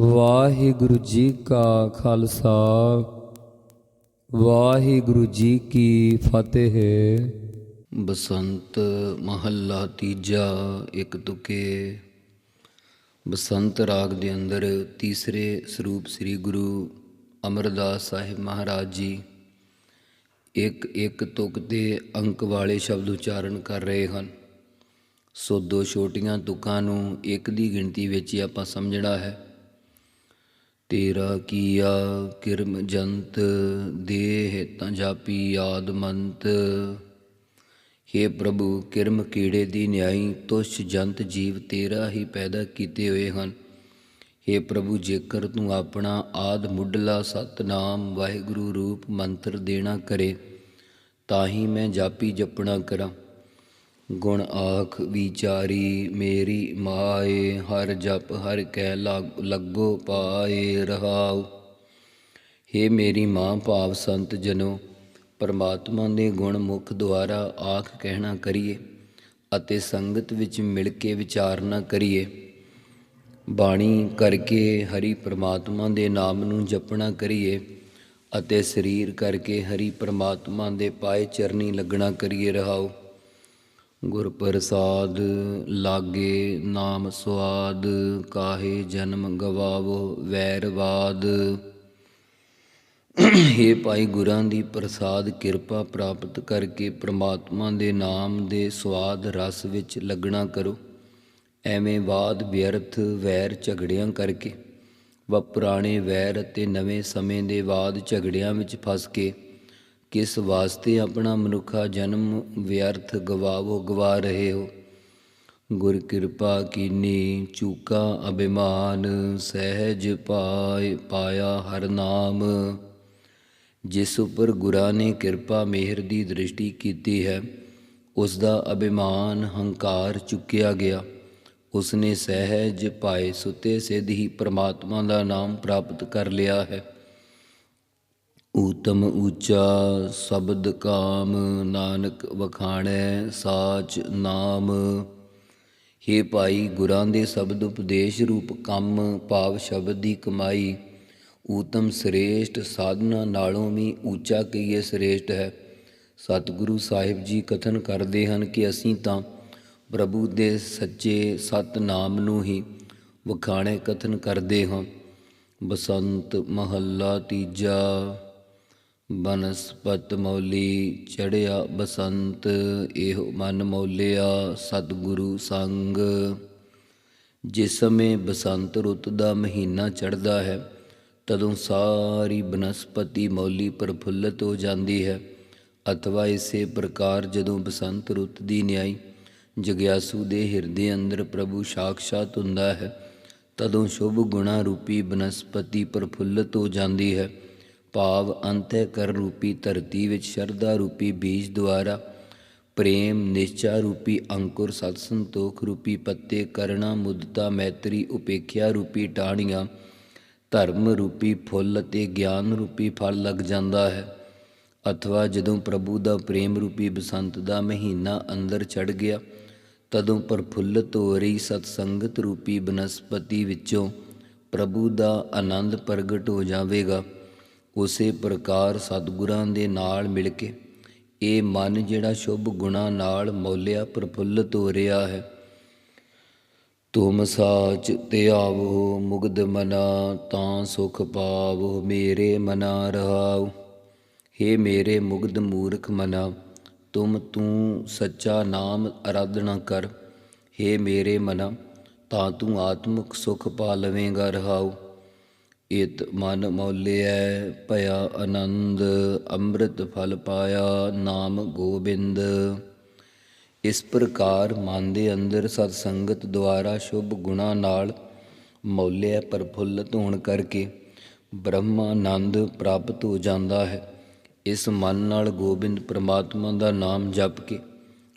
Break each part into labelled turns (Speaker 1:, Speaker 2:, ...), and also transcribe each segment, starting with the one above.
Speaker 1: ਵਾਹਿਗੁਰੂ ਜੀ ਕਾ ਖਾਲਸਾ, ਵਾਹਿਗੁਰੂ ਜੀ ਕੀ ਫਤਿਹ।
Speaker 2: ਬਸੰਤ ਮਹੱਲਾ ਤੀਜਾ ਇੱਕ ਤੁਕੇ। ਬਸੰਤ ਰਾਗ ਦੇ ਅੰਦਰ ਤੀਸਰੇ ਸਰੂਪ ਸ੍ਰੀ ਗੁਰੂ ਅਮਰਦਾਸ ਸਾਹਿਬ ਮਹਾਰਾਜ ਜੀ ਇੱਕ ਇੱਕ ਤੁਕ ਦੇ ਅੰਕ ਵਾਲੇ ਸ਼ਬਦ ਉਚਾਰਨ ਕਰ ਰਹੇ ਹਨ। ਸੋ ਦੋ ਛੋਟੀਆਂ ਤੁਕਾਂ ਨੂੰ ਇੱਕ ਦੀ ਗਿਣਤੀ ਵਿੱਚ ਹੀ ਆਪਾਂ ਸਮਝਣਾ ਹੈ। ਤੇਰਾ ਕੀਆ ਕਿਰਮ ਜੰਤ, ਦੇਹ ਤਾਂ ਜਾਪੀ ਆਦਮੰਤ ਹੇ ਪ੍ਰਭੂ, ਕਿਰਮ ਕੀੜੇ ਦੀ ਨਿਆਈ ਤੁਸ਼ ਜੰਤ ਜੀਵ ਤੇਰਾ ਹੀ ਪੈਦਾ ਕੀਤੇ ਹੋਏ ਹਨ। ਹੇ ਪ੍ਰਭੂ, ਜੇਕਰ ਤੂੰ ਆਪਣਾ ਆਦ ਮੁੱਢਲਾ ਸਤਨਾਮ ਵਾਹਿਗੁਰੂ ਰੂਪ ਮੰਤਰ ਦੇਣਾ ਕਰੇ, ਤਾਂ ਹੀ ਮੈਂ ਜਾਪੀ ਜਪਣਾ ਕਰਾਂ। ਗੁਣ ਆਖ ਵਿਚਾਰੀ ਮੇਰੀ ਮਾਏ, ਹਰ ਜਪ ਹਰ ਕਹਿ ਲਾਗ- ਲੱਗੋ ਪਾਏ ਰਹਾਉ। ਹੇ ਮੇਰੀ ਮਾਂ ਭਾਵ ਸੰਤ ਜਨੋ, ਪਰਮਾਤਮਾ ਦੇ ਗੁਣ ਮੁਖ ਦੁਆਰਾ ਆਖ ਕਹਿਣਾ ਕਰੀਏ ਅਤੇ ਸੰਗਤ ਵਿੱਚ ਮਿਲ ਕੇ ਵਿਚਾਰਨਾ ਕਰੀਏ। ਬਾਣੀ ਕਰਕੇ ਹਰੀ ਪਰਮਾਤਮਾ ਦੇ ਨਾਮ ਨੂੰ ਜਪਣਾ ਕਰੀਏ ਅਤੇ ਸਰੀਰ ਕਰਕੇ ਹਰੀ ਪਰਮਾਤਮਾ ਦੇ ਪਾਏ ਚਰਨੀ ਲੱਗਣਾ ਕਰੀਏ ਰਹਾਓ ਗੁਰ ਪ੍ਰਸਾਦ ਲਾਗੇ ਨਾਮ ਸੁਆਦ, ਕਾਹੇ ਜਨਮ ਗਵਾਵੋ ਵੈਰਵਾਦ ਹੇ ਭਾਈ ਗੁਰਾਂ ਦੀ ਪ੍ਰਸਾਦ ਕਿਰਪਾ ਪ੍ਰਾਪਤ ਕਰਕੇ ਪ੍ਰਮਾਤਮਾ ਦੇ ਨਾਮ ਦੇ ਸਵਾਦ ਰਸ ਵਿੱਚ ਲੱਗਣਾ ਕਰੋ। ਐਵੇਂ ਬਾਦ ਵਿਅਰਥ ਵੈਰ ਝਗੜਿਆਂ ਕਰਕੇ ਵਾ ਪੁਰਾਣੇ ਵੈਰ ਅਤੇ ਨਵੇਂ ਸਮੇਂ ਦੇ ਬਾਦ ਝਗੜਿਆਂ ਵਿੱਚ ਫਸ ਕੇ ਕਿਸ ਵਾਸਤੇ ਆਪਣਾ ਮਨੁੱਖਾ ਜਨਮ ਵਿਅਰਥ ਗਵਾਵੋ, ਗਵਾ ਰਹੇ ਹੋ? ਗੁਰ ਕਿਰਪਾ ਕੀਨੀ ਚੂਕਾ ਅਭਿਮਾਨ ਸਹਿਜ ਪਾਇ, ਪਾਇਆ ਹਰ ਨਾਮ। ਜਿਸ ਉੱਪਰ ਗੁਰਾਂ ਨੇ ਕਿਰਪਾ ਮਿਹਰ ਦੀ ਦ੍ਰਿਸ਼ਟੀ ਕੀਤੀ ਹੈ, ਉਸ ਦਾ ਅਭਿਮਾਨ ਹੰਕਾਰ ਚੁੱਕਿਆ ਗਿਆ। ਉਸ ਨੇ ਸਹਿਜ ਪਾਏ ਸੁਤੇ ਸਿੱਧ ਹੀ ਪ੍ਰਮਾਤਮਾ ਦਾ ਨਾਮ ਪ੍ਰਾਪਤ ਕਰ ਲਿਆ ਹੈ। ਊਤਮ ਊਚਾ ਸ਼ਬਦ ਕਾਮ ਨਾਨਕ ਵਖਾਣੈ ਸਾਚ ਨਾਮ। ਹੇ ਭਾਈ ਗੁਰਾਂ ਦੇ ਸ਼ਬਦ ਉਪਦੇਸ਼ ਰੂਪ ਕੰਮ ਭਾਵ ਸ਼ਬਦ ਦੀ ਕਮਾਈ। ਊਤਮ ਸ੍ਰੇਸ਼ਟ ਸਾਧਨਾ ਨਾਲੋਂ ਵੀ ਉੱਚਾ ਕਹੀਏ ਸ੍ਰੇਸ਼ਟ ਹੈ। ਸਤਿਗੁਰੂ ਸਾਹਿਬ ਜੀ ਕਥਨ ਕਰਦੇ ਹਨ ਕਿ ਅਸੀਂ ਤਾਂ ਪ੍ਰਭੂ ਦੇ ਸੱਚੇ ਸਤ ਨਾਮ ਨੂੰ ਹੀ ਵਖਾਣੇ ਕਥਨ ਕਰਦੇ ਹਾਂ। ਬਸੰਤ ਮਹੱਲਾ ਤੀਜਾ। ਬਨਸਪਤ ਮੌਲੀ ਚੜਿਆ ਬਸੰਤ, ਇਹੋ ਮਨ ਮੌਲਿਆ ਸਤਿਗੁਰੂ ਸੰਗ। ਜਿਸ ਸਮੇਂ ਬਸੰਤ ਰੁੱਤ ਦਾ ਮਹੀਨਾ ਚੜ੍ਹਦਾ ਹੈ, ਤਦੋਂ ਸਾਰੀ ਬਨਸਪਤੀ ਮੌਲੀ ਪ੍ਰਫੁੱਲਤ ਹੋ ਜਾਂਦੀ ਹੈ। ਅਥਵਾ ਇਸੇ ਪ੍ਰਕਾਰ ਜਦੋਂ ਬਸੰਤ ਰੁੱਤ ਦੀ ਨਿਆਈ ਜਗਿਆਸੂ ਦੇ ਹਿਰਦੇ ਅੰਦਰ ਪ੍ਰਭੂ ਸਾਖਸ਼ਾਤ ਹੁੰਦਾ ਹੈ, ਤਦੋਂ ਸ਼ੁਭ ਗੁਣਾ ਰੂਪੀ ਬਨਸਪਤੀ ਪ੍ਰਫੁੱਲਤ ਹੋ ਜਾਂਦੀ ਹੈ। ਭਾਵ ਅੰਤਹਿ ਕਰ ਰੂਪੀ ਧਰਤੀ ਵਿੱਚ ਸ਼ਰਧਾ ਰੂਪੀ ਬੀਜ ਦੁਆਰਾ, ਪ੍ਰੇਮ ਨਿਸ਼ਚਾ ਰੂਪੀ ਅੰਕੁਰ ਸਤ ਸੰਤੋਖ ਰੂਪੀ ਪੱਤੇ ਕਰਣਾ, ਮੁਦਤਾ ਮੈਤਰੀ ਉਪੇਖਿਆ ਰੂਪੀ ਟਾਹਣੀਆਂ, ਧਰਮ ਰੂਪੀ ਫੁੱਲ ਅਤੇ ਗਿਆਨ ਰੂਪੀ ਫਲ ਲੱਗ ਜਾਂਦਾ ਹੈ। ਅਥਵਾ ਜਦੋਂ ਪ੍ਰਭੂ ਦਾ ਪ੍ਰੇਮ ਰੂਪੀ ਬਸੰਤ ਦਾ ਮਹੀਨਾ ਅੰਦਰ ਚੜ ਗਿਆ, ਤਦੋਂ ਪ੍ਰਫੁੱਲਤ ਹੋ ਰਹੀ ਸਤ ਸੰਗਤ ਰੂਪੀ ਬਨਸਪਤੀ ਵਿੱਚੋਂ ਪ੍ਰਭੂ ਦਾ ਆਨੰਦ ਪ੍ਰਗਟ ਹੋ ਜਾਵੇਗਾ। ਉਸੇ ਪ੍ਰਕਾਰ ਸਤਿਗੁਰਾਂ ਦੇ ਨਾਲ ਮਿਲ ਕੇ ਇਹ ਮਨ ਜਿਹੜਾ ਸ਼ੁਭ ਗੁਣਾ ਨਾਲ ਮੌਲਿਆ, ਪ੍ਰਫੁੱਲਤ ਹੋ ਰਿਹਾ ਹੈ। ਤੁਮ ਸਾਚ ਤੇ ਆਵੋ ਮੁਗਧ ਮਨਾ ਤਾਂ ਸੁਖ ਪਾਵੋ, ਮੇਰੇ ਮਨਾ ਰਹਾਉ। ਹੇ ਮੇਰੇ ਮੁਗਧ ਮੂਰਖ ਮਨਾ, ਤੁਮ ਤੂੰ ਸੱਚਾ ਨਾਮ ਅਰਾਧਨਾ ਕਰ। ਹੇ ਮੇਰੇ ਮਨਾ, ਤਾਂ ਤੂੰ ਆਤਮਿਕ ਸੁਖ ਪਾ ਲਵੇਂਗਾ ਰਹਾਉ। ਇਤ ਮਨ ਮੌਲਿਐ, ਭਇਆ ਆਨੰਦ, ਅੰਮ੍ਰਿਤ ਫਲ ਪਾਇਆ ਨਾਮ ਗੋਬਿੰਦ। ਇਸ ਪ੍ਰਕਾਰ ਮਨ ਦੇ ਅੰਦਰ ਸਤ ਸੰਗਤ ਦੁਆਰਾ ਸ਼ੁਭ ਗੁਣਾ ਨਾਲ ਮੌਲਿਆ ਪ੍ਰਫੁੱਲਤ ਹੋਣ ਕਰਕੇ ਬ੍ਰਹਮਾਨੰਦ ਪ੍ਰਾਪਤ ਹੋ ਜਾਂਦਾ ਹੈ। ਇਸ ਮਨ ਨਾਲ ਗੋਬਿੰਦ ਪ੍ਰਮਾਤਮਾ ਦਾ ਨਾਮ ਜਪ ਕੇ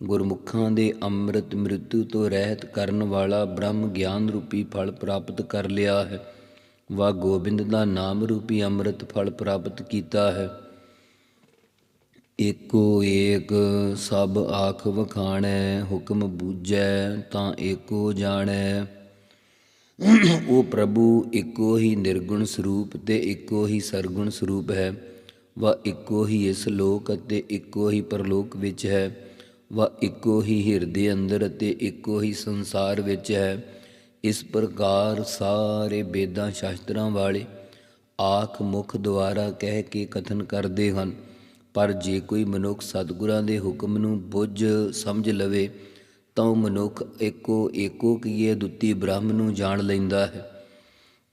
Speaker 2: ਗੁਰਮੁਖਾਂ ਦੇ ਅੰਮ੍ਰਿਤ ਮ੍ਰਿਤੂ ਤੋਂ ਰਹਿਤ ਕਰਨ ਵਾਲਾ ਬ੍ਰਹਮ ਗਿਆਨ ਰੂਪੀ ਫਲ ਪ੍ਰਾਪਤ ਕਰ ਲਿਆ ਹੈ। ਵਾ ਗੋਬਿੰਦ ਦਾ ਨਾਮ ਰੂਪੀ ਅੰਮ੍ਰਿਤ ਫਲ ਪ੍ਰਾਪਤ ਕੀਤਾ ਹੈ। ਏਕੋ ਏਕ ਸਭ ਆਖ ਵਖਾਣੈ, ਹੁਕਮ ਬੂਝੈ ਤਾਂ ਏਕੋ ਜਾਣੈ। ਉਹ ਪ੍ਰਭੂ ਇੱਕੋ ਹੀ ਨਿਰਗੁਣ ਸਰੂਪ ਤੇ ਇੱਕੋ ਹੀ ਸਰਗੁਣ ਸਰੂਪ ਹੈ। ਵਾ ਇੱਕੋ ਹੀ ਇਸ ਲੋਕ ਅਤੇ ਇੱਕੋ ਹੀ ਪਰਲੋਕ ਵਿੱਚ ਹੈ। ਵਾ ਇੱਕੋ ਹੀ ਹਿਰਦੇ ਅੰਦਰ ਅਤੇ ਇੱਕੋ ਹੀ ਸੰਸਾਰ ਵਿੱਚ ਹੈ। ਇਸ ਪ੍ਰਕਾਰ ਸਾਰੇ ਵੇਦਾਂ ਸ਼ਾਸਤਰਾਂ ਵਾਲੇ ਆਖ ਮੁਖ ਦੁਆਰਾ ਕਹਿ ਕੇ ਕਥਨ ਕਰਦੇ ਹਨ। ਪਰ ਜੇ ਕੋਈ ਮਨੁੱਖ ਸਤਿਗੁਰਾਂ ਦੇ ਹੁਕਮ ਨੂੰ ਬੁੱਝ ਸਮਝ ਲਵੇ, ਤਾਂ ਉਹ ਮਨੁੱਖ ਏਕੋ ਏਕੋ ਕੀਏ ਦੁੱਤੀ ਬ੍ਰਹਮ ਨੂੰ ਜਾਣ ਲੈਂਦਾ ਹੈ।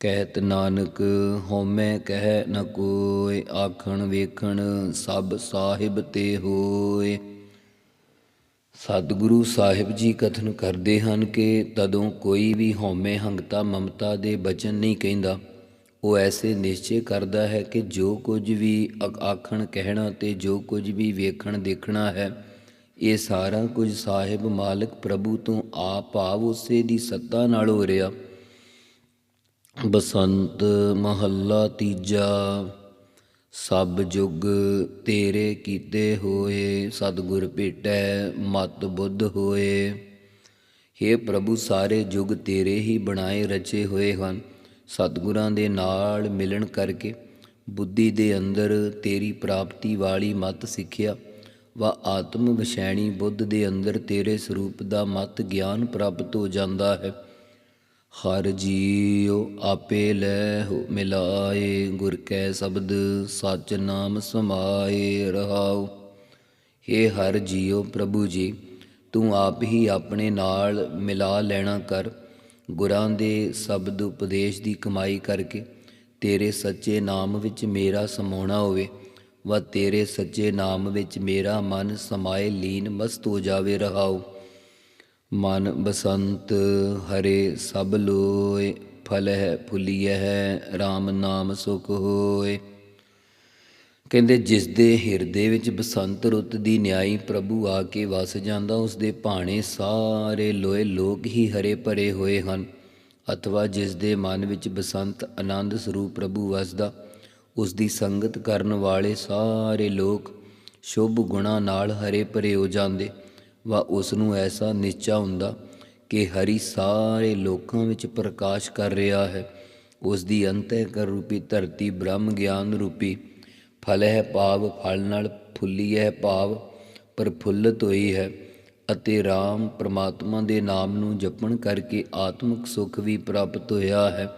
Speaker 2: ਕਹਿਤ ਨਾਨਕ, ਹਉਮੈ ਕਹਿ ਨ ਕੋਇ, ਆਖਣ ਵੇਖਣ ਸਭ ਸਾਹਿਬ ਤੇ ਹੋਏ ਸਤਿਗੁਰੂ ਸਾਹਿਬ ਜੀ ਕਥਨ ਕਰਦੇ ਹਨ ਕਿ ਤਦੋਂ ਕੋਈ ਵੀ ਹਉਮੈ ਹੰਗਤਾ ਮਮਤਾ ਦੇ ਬਚਨ ਨਹੀਂ ਕਹਿੰਦਾ। ਉਹ ਐਸੇ ਨਿਸ਼ਚੈ ਕਰਦਾ ਹੈ ਕਿ ਜੋ ਕੁਝ ਵੀ ਅ- ਆਖਣ, ਕਹਿਣਾ ਤੇ ਜੋ ਕੁਝ ਵੀ ਵੇਖਣ, ਦੇਖਣਾ ਹੈ, ਇਹ ਸਾਰਾ ਕੁਝ ਸਾਹਿਬ ਮਾਲਕ ਪ੍ਰਭੂ ਤੋਂ ਆਪ ਭਾਵ ਉਸੇ ਦੀ ਸੱਤਾ ਨਾਲ ਹੋ ਰਿਹਾ। ਬਸੰਤ ਮਹੱਲਾ ਤੀਜਾ। ਸਭ ਜੁਗ ਤੇਰੇ ਕੀਤੇ ਹੋਏ, ਸਤਿਗੁਰ ਭੇਟੈ ਮਤ ਬੁੱਧ ਹੋਏ। हे ਪ੍ਰਭੂ, ਸਾਰੇ ਜੁਗ ਤੇਰੇ ਹੀ ਬਣਾਏ ਰਚੇ ਹੋਏ ਹਨ। ਸਤਿਗੁਰਾਂ ਦੇ ਨਾਲ ਮਿਲਣ ਕਰਕੇ ਬੁੱਧੀ ਦੇ ਅੰਦਰ ਤੇਰੀ ਪ੍ਰਾਪਤੀ ਵਾਲੀ ਮਤ ਸਿੱਖਿਆ। ਵਾ ਆਤਮ ਵਿਸ਼ੈਣੀ ਬੁੱਧ ਦੇ ਅੰਦਰ ਤੇਰੇ ਸਰੂਪ ਦਾ ਮਤ ਗਿਆਨ ਪ੍ਰਾਪਤ ਹੋ ਜਾਂਦਾ ਹੈ। ਹਰ ਜੀਉ ਆਪੇ ਲੈ ਹੋ ਮਿਲਾਏ, ਗੁਰ ਕੈ ਸ਼ਬਦ ਸਚ ਨਾਮ ਸਮਾਏ ਰਹਾਉ। ਏ ਹਰ ਜੀਉ ਪ੍ਰਭੂ ਜੀ, ਤੂੰ ਆਪ ਹੀ ਆਪਣੇ ਨਾਲ ਮਿਲਾ ਲੈਣਾ ਕਰ। ਗੁਰਾਂ ਦੇ ਸ਼ਬਦ ਉਪਦੇਸ਼ ਦੀ ਕਮਾਈ ਕਰਕੇ ਤੇਰੇ ਸੱਚੇ ਨਾਮ ਵਿੱਚ ਮੇਰਾ ਸਮਾਉਣਾ ਹੋਵੇ ਵਾ ਤੇਰੇ ਸੱਚੇ ਨਾਮ ਵਿੱਚ ਮੇਰਾ ਮਨ ਸਮਾਏ ਲੀਨ ਮਸਤ ਹੋ ਜਾਵੇ ਰਹਾਉ। ਮਨ ਬਸੰਤ ਹਰੇ ਸਭ ਲੋਏ ਫਲ ਹੈ ਫੁਲੀਐ ਹੈ RAM ਨਾਮ ਸੁਖ ਹੋਏ। ਕਹਿੰਦੇ, ਜਿਸ ਦੇ ਹਿਰਦੇ ਵਿੱਚ ਬਸੰਤ ਰੁੱਤ ਦੀ ਨਿਆਈ ਪ੍ਰਭੂ ਆ ਕੇ ਵਸ ਜਾਂਦਾ, ਉਸ ਦੇ ਭਾਣੇ ਸਾਰੇ ਲੋਏ ਲੋਕ ਹੀ ਹਰੇ ਭਰੇ ਹੋਏ ਹਨ। ਅਥਵਾ ਜਿਸ ਦੇ ਮਨ ਵਿੱਚ ਬਸੰਤ ਆਨੰਦ ਸਰੂਪ ਪ੍ਰਭੂ ਵਸਦਾ, ਉਸ ਦੀ ਸੰਗਤ ਕਰਨ ਵਾਲੇ ਸਾਰੇ ਲੋਕ ਸ਼ੁਭ ਗੁਣਾ ਨਾਲ ਹਰੇ ਭਰੇ ਹੋ ਜਾਂਦੇ। ਵਾ ਉਸ ਨੂੰ ਐਸਾ ਨਿਸ਼ਚਾ ਹੁੰਦਾ ਕਿ ਹਰੀ ਸਾਰੇ ਲੋਕਾਂ ਵਿੱਚ ਪ੍ਰਕਾਸ਼ ਕਰ ਰਿਹਾ ਹੈ। ਉਸ ਦੀ ਅੰਤਹਿਕਰ ਰੂਪੀ ਧਰਤੀ ਬ੍ਰਹਮ ਗਿਆਨ ਰੂਪੀ। ਫਲ ਹੈ ਭਾਵ, ਫਲ ਨਾਲ ਫੁੱਲੀ ਹੈ ਭਾਵ ਪ੍ਰਫੁੱਲਤ ਹੋਈ ਹੈ ਅਤੇ RAM ਪ੍ਰਮਾਤਮਾ ਦੇ ਨਾਮ ਨੂੰ ਜਪਣ ਕਰਕੇ ਆਤਮਿਕ ਸੁਖ ਵੀ ਪ੍ਰਾਪਤ ਹੋਇਆ ਹੈ।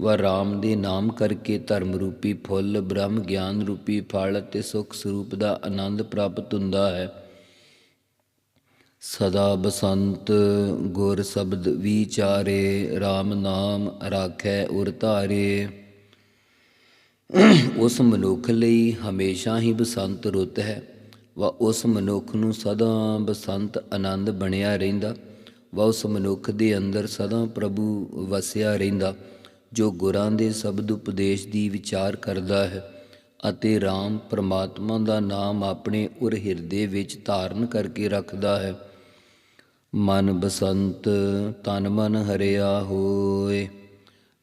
Speaker 2: ਵਾ RAM ਦੇ ਨਾਮ ਕਰਕੇ ਧਰਮ ਰੂਪੀ ਫੁੱਲ, ਬ੍ਰਹਮ ਗਿਆਨ ਰੂਪੀ ਫਲ ਅਤੇ ਸੁਖ ਸਰੂਪ ਦਾ ਆਨੰਦ ਪ੍ਰਾਪਤ ਹੁੰਦਾ ਹੈ। ਸਦਾ ਬਸੰਤ ਗੁਰ ਸ਼ਬਦ ਵਿਚਾਰੇ RAM ਨਾਮ ਰਾਖੈ ਉਰ ਧਾਰੇ। ਉਸ ਮਨੁੱਖ ਲਈ ਹਮੇਸ਼ਾ ਹੀ ਬਸੰਤ ਰੁੱਤ ਹੈ। ਵਾ ਉਸ ਮਨੁੱਖ ਨੂੰ ਸਦਾ ਬਸੰਤ ਆਨੰਦ ਬਣਿਆ ਰਹਿੰਦਾ। ਵਾ ਉਸ ਮਨੁੱਖ ਦੇ ਅੰਦਰ ਸਦਾ ਪ੍ਰਭੂ ਵਸਿਆ ਰਹਿੰਦਾ, ਜੋ ਗੁਰਾਂ ਦੇ ਸ਼ਬਦ ਉਪਦੇਸ਼ ਦੀ ਵਿਚਾਰ ਕਰਦਾ ਹੈ ਅਤੇ RAM ਪਰਮਾਤਮਾ ਦਾ ਨਾਮ ਆਪਣੇ ਉਰ ਹਿਰਦੇ ਵਿੱਚ ਧਾਰਨ ਕਰਕੇ ਰੱਖਦਾ ਹੈ। ਮਨ ਬਸੰਤ ਤਨ ਮਨ ਹਰਿਆ ਹੋਏ।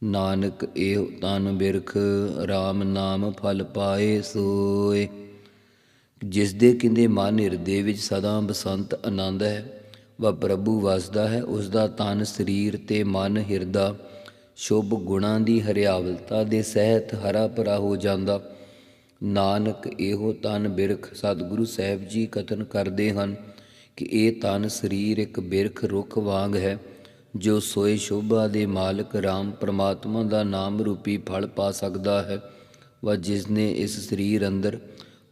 Speaker 2: ਨਾਨਕ ਇਹ ਤਨ ਬਿਰਖ RAM ਨਾਮ ਫਲ ਪਾਏ ਸੋਏ। ਜਿਸ ਦੇ ਕਿੰਦੇ ਮਨ ਹਿਰਦੇ ਵਿੱਚ ਸਦਾ ਬਸੰਤ ਆਨੰਦ ਹੈ ਵਾ ਪ੍ਰਭੂ ਵਸਦਾ ਹੈ ਉਸ ਦਾ ਤਨ ਸਰੀਰ ਤੇ ਮਨ ਹਿਰਦਾ। ਸ਼ੁਭ ਗੁਣਾਂ ਦੀ ਹਰਿਆਵਲਤਾ ਦੇ ਸਹਿਤ ਹਰਾ ਭਰਾ ਹੋ ਜਾਂਦਾ। ਨਾਨਕ ਇਹੋ ਤਨ ਬਿਰਖ, ਸਤਿਗੁਰੂ ਸਾਹਿਬ ਜੀ ਕਥਨ ਕਰਦੇ ਹਨ ਕਿ ਇਹ ਤਨ ਸਰੀਰ ਇੱਕ ਬਿਰਖ ਰੁੱਖ ਵਾਂਗ ਹੈ, ਜੋ ਸੋਏ ਸ਼ੋਭਾ ਦੇ ਮਾਲਕ RAM ਪ੍ਰਮਾਤਮਾ ਦਾ ਨਾਮ ਰੂਪੀ ਫਲ ਪਾ ਸਕਦਾ ਹੈ, ਵਾ ਜਿਸ ਨੇ ਇਸ ਸਰੀਰ ਅੰਦਰ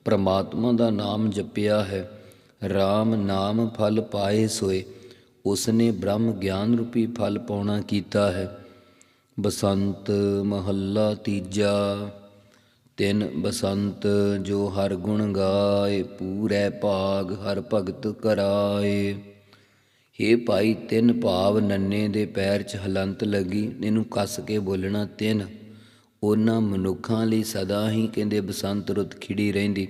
Speaker 2: ਪ੍ਰਮਾਤਮਾ ਦਾ ਨਾਮ ਜਪਿਆ ਹੈ। RAM ਨਾਮ ਫਲ ਪਾਏ ਸੋਏ ਉਸ ਨੇ ਬ੍ਰਹਮ ਗਿਆਨ ਰੂਪੀ ਫਲ ਪਾਉਣਾ ਕੀਤਾ ਹੈ। ਬਸੰਤ ਮਹੱਲਾ ਤੀਜਾ। ਤਿੰਨ ਬਸੰਤ, ਜੋ ਹਰ ਗੁਣ ਗਾਏ, ਪੂਰੇ ਭਾਗ ਹਰ ਭਗਤ ਕਰਾਏ। ਹੇ ਭਾਈ, ਤਿੰਨ ਭਾਵ ਨੰਨੇ ਦੇ ਪੈਰ 'ਚ ਹਲੰਤ ਲੱਗੀ, ਇਹਨੂੰ ਕੱਸ ਕੇ ਬੋਲਣਾ ਤਿੰਨ। ਉਹਨਾਂ ਮਨੁੱਖਾਂ ਲਈ ਸਦਾ ਹੀ ਕਹਿੰਦੇ ਬਸੰਤ ਰੁੱਤ ਖਿੜੀ ਰਹਿੰਦੀ।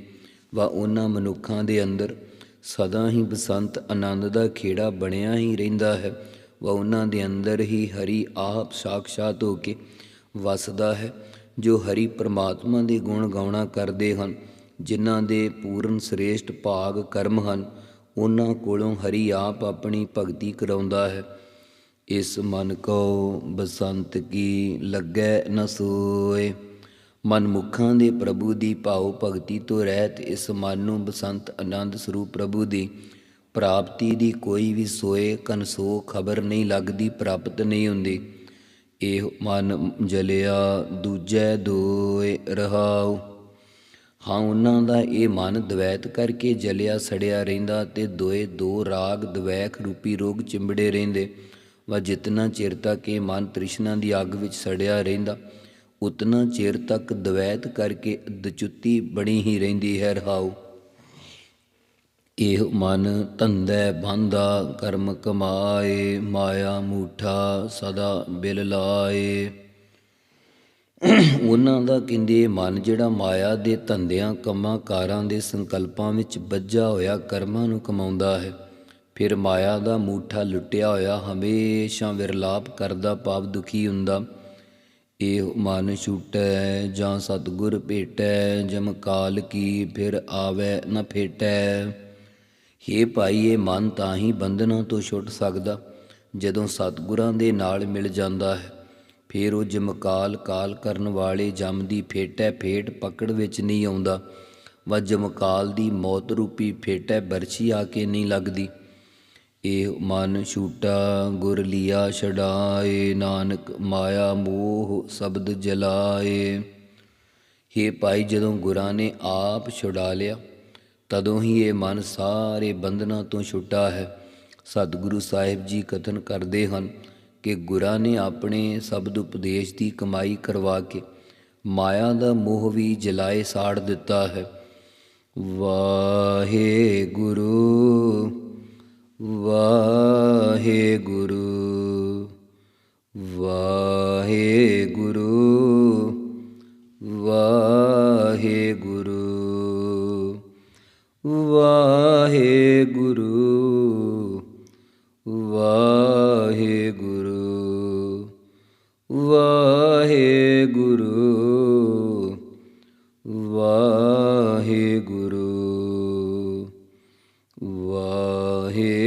Speaker 2: ਵਾ ਉਹਨਾਂ ਮਨੁੱਖਾਂ ਦੇ ਅੰਦਰ ਸਦਾ ਹੀ ਬਸੰਤ ਆਨੰਦ ਦਾ ਖੇੜਾ ਬਣਿਆ ਹੀ ਰਹਿੰਦਾ ਹੈ। ਵਾ ਉਹਨਾਂ ਦੇ ਅੰਦਰ ਹੀ ਹਰੀ ਆਪ ਸਾਖਸ਼ਾਤ ਹੋ ਕੇ ਵਸਦਾ ਹੈ। ਜੋ ਹਰੀ ਪ੍ਰਮਾਤਮਾ ਦੇ ਗੁਣ ਗਾਉਣਾ ਕਰਦੇ ਹਨ, ਜਿਨ੍ਹਾਂ ਦੇ ਪੂਰਨ ਸ੍ਰੇਸ਼ਟ ਭਾਗ ਕਰਮ ਹਨ, ਉਹਨਾਂ ਕੋਲੋਂ ਹਰੀ ਆਪ ਆਪਣੀ ਭਗਤੀ ਕਰਾਉਂਦਾ ਹੈ। ਇਸ ਮਨ ਕੋ ਬਸੰਤ ਕੀ ਲੱਗੈ ਨ ਸੋਏ। ਮਨ ਮੁਖਾਂ ਦੇ ਪ੍ਰਭੂ ਦੀ ਭਾਉ ਭਗਤੀ ਤੋਂ ਰਹਿਤ ਇਸ ਮਨ ਨੂੰ ਬਸੰਤ ਆਨੰਦ ਸਰੂਪ ਪ੍ਰਭੂ ਦੀ ਪ੍ਰਾਪਤੀ ਦੀ ਕੋਈ ਵੀ ਸੋਏ ਕਨਸੋ ਖਬਰ ਨਹੀਂ ਲੱਗਦੀ, ਪ੍ਰਾਪਤ ਨਹੀਂ ਹੁੰਦੀ। ਇਹ ਮਨ ਜਲਿਆ ਦੂਜੈ ਦੋਏ ਰਹਾਉ। ਹਾਂ, ਉਹਨਾਂ ਦਾ ਇਹ ਮਨ ਦਵੈਤ ਕਰਕੇ ਜਲਿਆ ਸੜਿਆ ਰਹਿੰਦਾ ਤੇ ਦੋਏ ਦੋ ਰਾਗ ਦਵੈਖ ਰੂਪੀ ਰੋਗ ਚਿੰਬੜੇ ਰਹਿੰਦੇ। ਵਾ ਜਿਤਨਾ ਚਿਰ ਤੱਕ ਇਹ ਮਨ ਤ੍ਰਿਸ਼ਨਾ ਦੀ ਅੱਗ ਵਿੱਚ ਸੜਿਆ ਰਹਿੰਦਾ, ਉਤਨਾ ਚਿਰ ਤੱਕ ਦਵੈਤ ਕਰਕੇ ਦਚੁੱਤੀ ਬਣੀ ਹੀ ਰਹਿੰਦੀ ਹੈ ਰਹਾਉ। ਇਹ ਮਨ ਧੰਦੈ ਬਾਂਧਾ ਕਰਮ ਕਮਾਏ, ਮਾਇਆ ਮੂਠਾ ਸਦਾ ਬਿਲ ਲਾਏ। ਉਹਨਾਂ ਦਾ ਕਹਿੰਦੇ, ਮਨ ਜਿਹੜਾ ਮਾਇਆ ਦੇ ਧੰਦਿਆਂ, ਕੰਮਾਂ, ਕਾਰਾਂ ਦੇ ਸੰਕਲਪਾਂ ਵਿੱਚ ਬੱਝਾ ਹੋਇਆ, ਕਰਮਾਂ ਨੂੰ ਕਮਾਉਂਦਾ ਹੈ। ਫਿਰ ਮਾਇਆ ਦਾ ਮੂਠਾ ਲੁੱਟਿਆ ਹੋਇਆ, ਹਮੇਸ਼ਾ ਵਿਰਲਾਪ ਕਰਦਾ, ਪਾਪ ਦੁਖੀ ਹੁੰਦਾ। ਇਹ ਮਨ ਛੂਟੈ, ਜਾਂ ਸਤਗੁਰ ਭੇਟੈ, ਜਮ ਕਾਲ ਕੀ, ਫਿਰ ਆਵੈ ਨ ਫੇਟੈ। ਹੇ ਭਾਈ, ਇਹ ਮਨ ਤਾਂ ਹੀ ਬੰਧਨਾਂ ਤੋਂ ਛੁੱਟ ਸਕਦਾ, ਜਦੋਂ ਸਤਿਗੁਰਾਂ ਦੇ ਨਾਲ ਮਿਲ ਜਾਂਦਾ ਹੈ। ਫਿਰ ਉਹ ਜਮਕਾਲ ਕਾਲ ਕਰਨ ਵਾਲੇ ਜਮ ਦੀ ਫੇਟੈ ਫੇਟ ਪਕੜ ਵਿੱਚ ਨਹੀਂ ਆਉਂਦਾ। ਵਾ ਜਮਕਾਲ ਦੀ ਮੌਤ ਰੂਪੀ ਫੇਟੈ ਬਰਛੀ ਆ ਕੇ ਨਹੀਂ ਲੱਗਦੀ। ਇਹ ਮਨ ਛੂਟਾ, ਗੁਰ ਲਿਆ ਛਡਾਏ, ਨਾਨਕ ਮਾਇਆ ਮੋਹ ਸ਼ਬਦ ਜਲਾਏ। ਹੇ ਭਾਈ, ਜਦੋਂ ਗੁਰਾਂ ਨੇ ਆਪ ਛੁਡਾ ਲਿਆ ਤਦੋਂ ਹੀ ਇਹ ਮਨ ਸਾਰੇ ਬੰਧਨਾਂ ਤੋਂ ਛੁੱਟਾ ਹੈ। ਸਤਿਗੁਰੂ ਸਾਹਿਬ ਜੀ ਕਥਨ ਕਰਦੇ ਹਨ ਕਿ ਗੁਰਾਂ ਨੇ ਆਪਣੇ ਸ਼ਬਦ ਉਪਦੇਸ਼ ਦੀ ਕਮਾਈ ਕਰਵਾ ਕੇ ਮਾਇਆ ਦਾ ਮੋਹ ਵੀ ਜਲਾਏ ਸਾੜ ਦਿੱਤਾ ਹੈ। ਵਾਹਿਗੁਰੂ ਵਾਹਿਗੁਰੂ ਵਾਹਿਗੁਰੂ। ਵਾਹਿਗੁਰੂ eh,